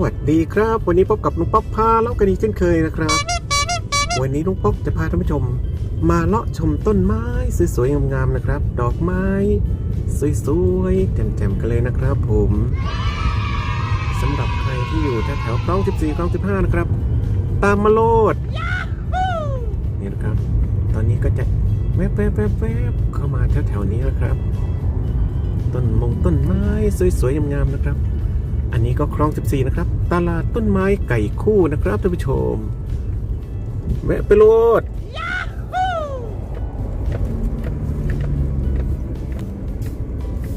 สวัสดีครับ วันนี้พบกับลุงป๊อกพาเลาะกันอีกเช่นเคยนะครับ วันนี้ลุงป๊อกจะพาท่านผู้ชม มาเลาะชมต้นไม้สวยๆงามๆนะครับ ดอกไม้ สวยๆแจ่มๆกันเลยนะครับ ผมสำหรับใครที่อยู่แถวๆคลอง 14คลอง 15 นะครับ ตามมาโลดนี่นะครับ ตอนนี้ก็จะแวบๆๆๆเข้ามาแถวๆนี้นะครับ ต้นมงต้นไม้สวยๆงามๆนะครับ อันนี้ก็คลอง 14 นะครับ ตลาดต้นไม้ไก่คู่นะครับท่านผู้ชม แวะไปโลด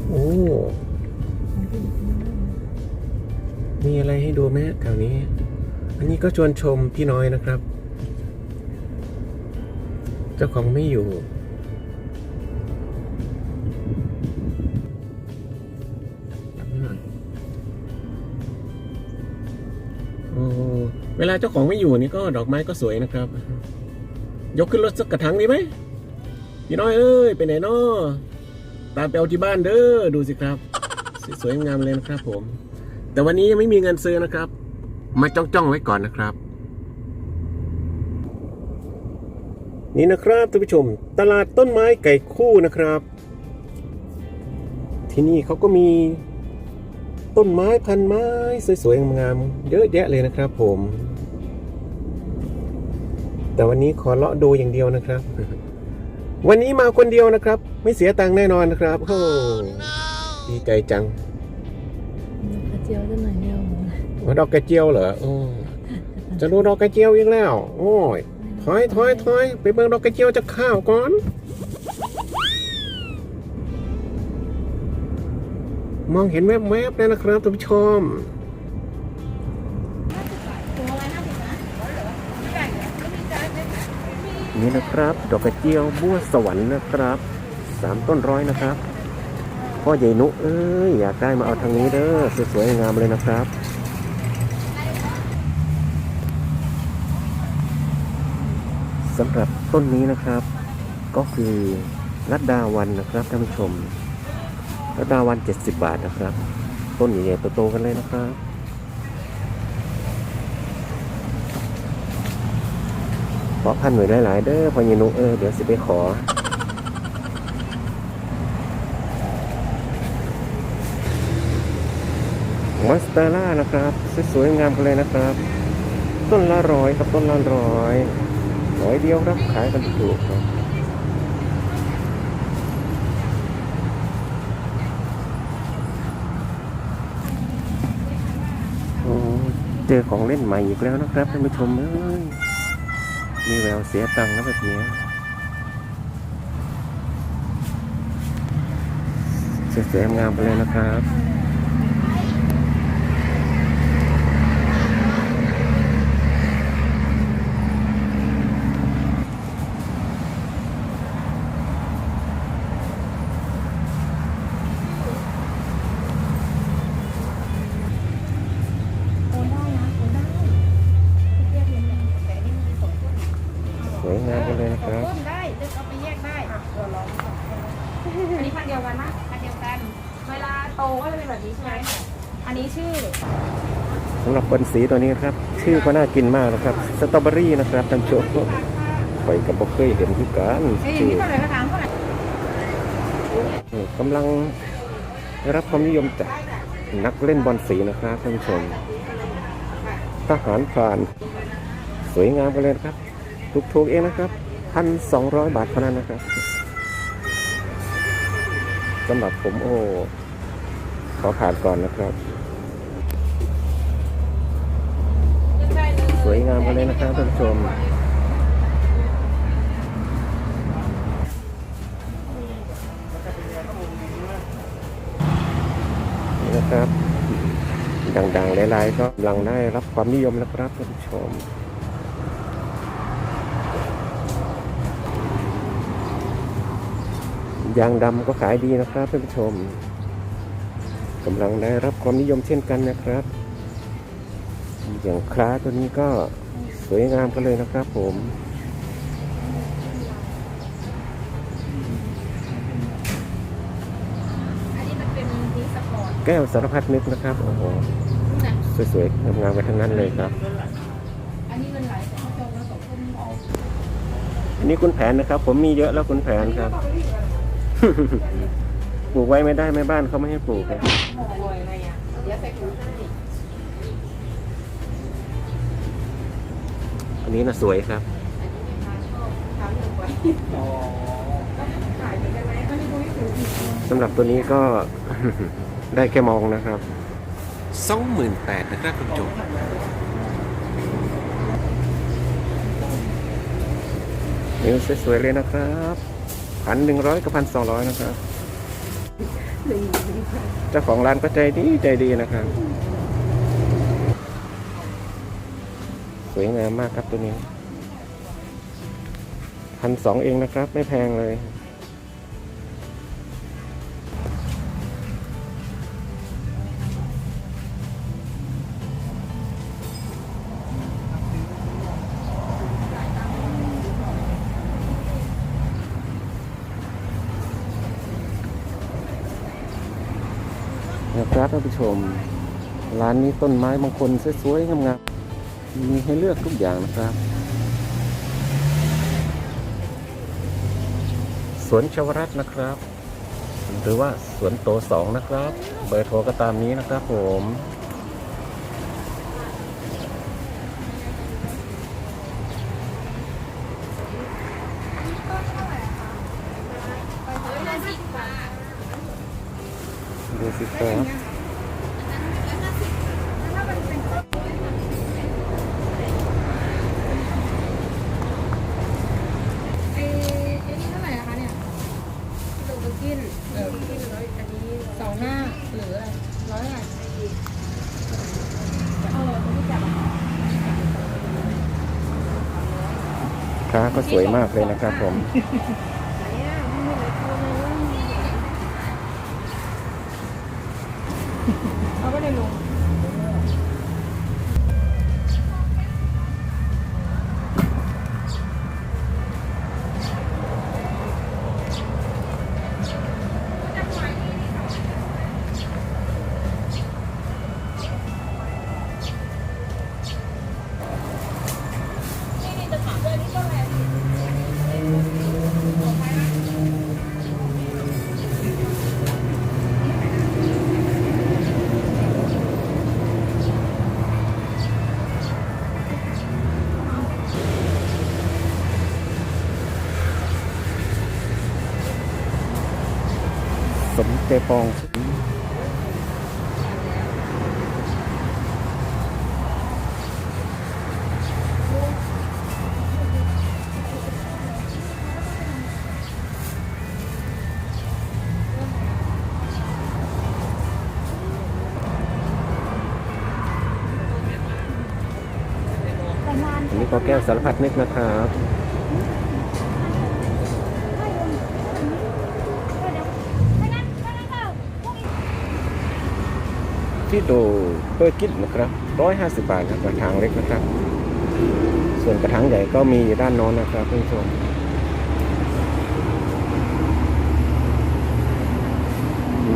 โอ้ มีอะไรให้ดูไหมแถวนี้ อันนี้ก็ชวนชมพี่น้อยนะครับ เจ้าของไม่อยู่ วลาเจ้าของไม่อยู่นี่ก็ดอกไม้ก็สวยนะครับ ยกขึ้นรถสักกระถางดีไหมพี่น้อยเอ้ยไปไหนนาะตามไปเอาที่บ้านเด้อดูสิครับ สวยงามเลยนะครับ ผม แต่วันนี้ยังไม่มีเงินซื้อนะครับ มาจ้องๆไว้ก่อนนะครับ นี่นะครับท่านผู้ชม ตลาดต้นไม้ไก่คู่นะครับ ที่นี่เขาก็มีต้นไม้พันไม้สวยๆงามๆเยอะแยะเลยนะครับผม แต่วันนี้ขอเลาะดูอย่างเดียวนะครับ วันนี้มาคนเดียวนะครับ ไม่เสียตังค์แน่นอนนะครับโอ้ดีใจจังกระเจียวจะหน่อยเดียวว่าดอกกระเจียวเหรอโอ้จะดูดอกกระเจียวอีกแล้ว โอ้ยถอยถอยถอยไปเบิ่งดอกกระเจียวจะข้าวก่อน มองเห็นแวบๆเลยนะครับท่านผู้ชม นี่นะครับ ดอกกระเจียวบัวสวรรค์นะครับสามต้นร้อยนะครับพ่อใหญ่นุเอ้ยอยากได้มาเอาทางนี้เด้อสวยๆงามเลยนะครับสำหรับต้นนี้นะครับ ก็คือรัดดาวันนะครับท่านผู้ชมรัดดาวัน 70 บาทนะครับ ต้นใหญ่ๆโตๆกันเลยนะครับ ขอพันหน่วยหลาย ๆ เด้อพอยินุเออเดี๋ยวสิไปขอมอสเตอร่านะครับ สวยๆงามกันเลยนะครับ ต้นละร้อยครับต้นละร้อยร้อยเดียวครับขายกันถูกครับเจอของเล่นใหม่อีกแล้วนะครับท่านผู้ชมเอ้ย มีแววเสียตังค์นะแบบเนี้ยสวยงามไปเลยนะครับ อันนี้พันเดียวกันนะพันเดียวกัน เวลาโตก็จะเป็นแบบนี้ใช่ไหมอันนี้ชื่อสำหรับบนสีตัวนี้ครับ ชื่อก็น่ากินมากนะครับ สตรอเบอรี่นะครับท่านผู้ชมไปกับบ่เคยเห็นที่กันเอ้ยชื่อนี่เท่าไหร่กระถางเท่าไหร่นี่กำลังได้รับความนิยมจากนักเล่นบอลสีนะครับท่านผู้ชม ทหารผ่าน สวยงามไปเลยนะครับถูกๆเองนะครับพันสองร้อยบาทเท่านั้นนะครับ สำหรับผมโอ้ ขอผ่านก่อนนะครับ สวยงามกันเลยนะครับท่านผู้ชมนี่นะครับ ดังๆหลายๆก็กำลังได้รับความนิยมนะครับท่านผู้ชม ยางดำก็ขายดีนะครับท่านผู้ชมกำลังได้รับความนิยมเช่นกันนะครับ อย่างคล้าตัวนี้ก็สวยงามกันเลยนะครับผมอันนี้มันเป็นดีสปอร์ตแก้วสารพัดนึกนะครับโอ้โหนะสสวยๆงามๆกันทั้งนั้นเลยครับอันนี้เงินไหลแต่ถ้าจองแล้วสองคนเอาอันนี้คุณแผนนะครับ ผมมีเยอะแล้วคุณแผนครับเอาไปวิ่งกันปลูกไว้ไม่ได้แม่บ้านเขาไม่ให้ปลูกครับโอ้โหอะไรอะเดี๋ยวใส่ถุงให้อันนี้นะสวยครับอันนี้เป็นทางชอบทางหนึ่งไว้ขายเหมือนกันไหมอันนี้ดูไม่ถูกสำหรับตัวนี้ก็ ได้แค่มองนะครับสองหมื่นแปดนะครับคุณผู้ชมนิ้วสวยๆเลยนะครับ พันหนึ่งร้อยกับพันสองร้อยนะครับ เจ้าของร้านก็ใจดีใจดีนะครับ สวยงามมากครับตัวนี้พันสองเองนะครับ ไม่แพงเลย ครับท่านผู้ชม ร้านนี้ต้นไม้บางคนสวยๆงามๆมีให้เลือกทุกอย่างนะครับ สวนชวรัตน์นะครับ หรือว่าสวนโตสองนะครับ เบอร์โทรก็ตามนี้นะครับผมดูสิครับ ดูบุกินเออบุกินร้อยอันนี้สองห้าหรืออะไรร้อยอะไรเออไม่รู้จักอะค้าก็สวยมากเลยนะครับผมเนี่ยมันมีหลายตัวเลยเอาไปเลยลุง ปอง อันนี้ก็แก้วสารพัดนึกนะครับ ที่ดูเปิดกินนะครับร้อยห้าสิบบาทครับกระถางเล็กนะครับ ส่วนกระถางใหญ่ก็มีด้านโน้นนะครับท่านผู้ชม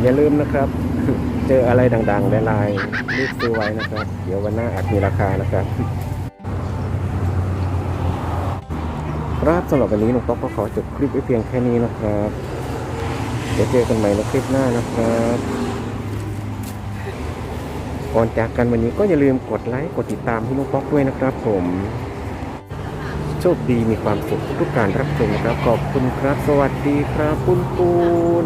อย่าลืมนะครับ เจออะไรดังๆลายๆรีบซื้อไว้นะครับ เดี๋ยววันหน้าอาจมีราคานะครับครับสำหรับวันนี้ลุงป๊อกก็ขอจบคลิปไว้เพียงแค่นี้นะครับ เดี๋ยวเจอกันใหม่ในคลิปหน้านะครับ ก่อนจากกันวันนี้ก็อย่าลืมกดไลค์กดติดตามให้ลุงป๊อกด้วยนะครับผมโชคดีมีความสุขทุกการรับชมนะครับขอบคุณครับ สวัสดีครับปุ้นปูน